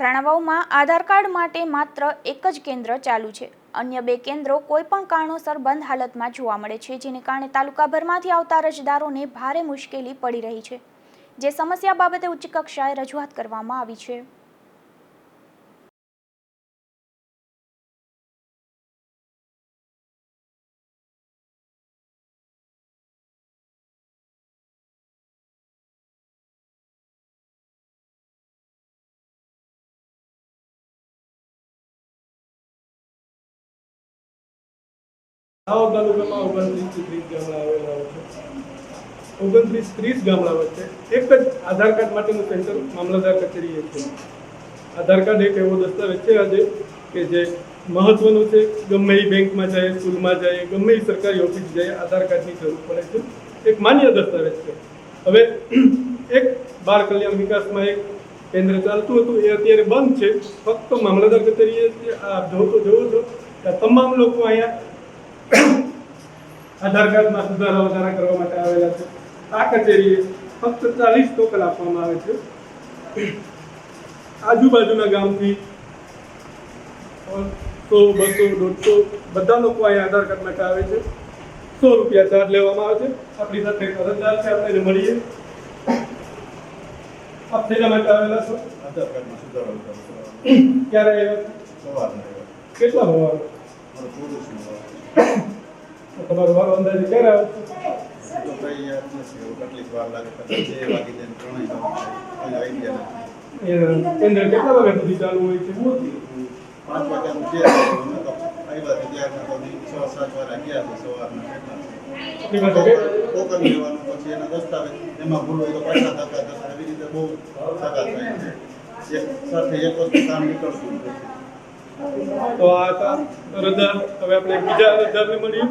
રાણાવાવમાં આધાર card માટે માત્ર એક જ કેન્દ્ર ચાલુ છે. અન્ય બે કેન્દ્રો કોઈપણ કારણોસર બંધ હાલતમાં જોવા મળે છે, જેને કારણે તાલુકાભરમાંથી આવતા અરજદારોને ભારે મુશ્કેલી પડી રહી છે. જે સમસ્યા બાબતે ઉચ્ચ કક્ષાએ રજૂઆત કરવામાં આવી છે. આવા તાલુકામાં ઓગણત્રીસથી ત્રીસ ગામડા આવેલા છે. ઓગણત્રીસ ત્રીસ ગામડા વચ્ચે એક જ આધાર કાર્ડ માટેનું સેન્ટર મામલતદાર કચેરીએ છે. આધાર કાર્ડ એક એવો દસ્તાવેજ છે આજે કે જે મહત્વનું છે. ગમે એ બેંકમાં જાય, સ્કૂલમાં જાય, ગમે એ સરકારી ઓફિસ જાય, આધાર કાર્ડની જરૂર પડે છે. એક માન્ય દસ્તાવેજ છે. હવે એક બાળ કલ્યાણ વિકાસમાં એક કેન્દ્ર ચાલતું હતું. એ અત્યારે બંધ છે. ફક્ત મામલતદાર કચેરીએ આપ આ તો જોવો છો. તમામ લોકો અહીંયા આધાર કાર્ડમાં સુધારા વધારા કરવા માટે આવેલા છે. આ કચેરીએ ફક્ત ચાલીસ ટોકન આપવામાં આવે છે. આજુબાજુના ગામથી સો બસો દોઢસો બધા લોકો અહીંયા આધાર કાર્ડ માટે આવે છે. સો રૂપિયા ચાર્જ લેવામાં આવે છે. આપણી સાથે અરજદાર છે આપણે મળીએ. આપ શેના માટે આવેલા છો? આધાર કાર્ડમાં સુધારો. ક્યારે આવ્યા? સવારના કેટલા વારો. તમારો વારો ક્યારે આવે? તો એના દસ્તાવેજ એમાં ભૂલ હોય તો પાછા એવી રીતે બહુ ધક્કા થાય છે સાથે કામ નીકળતું તો આ હતા હવે આપણે બીજા અરજદારને મળીએ.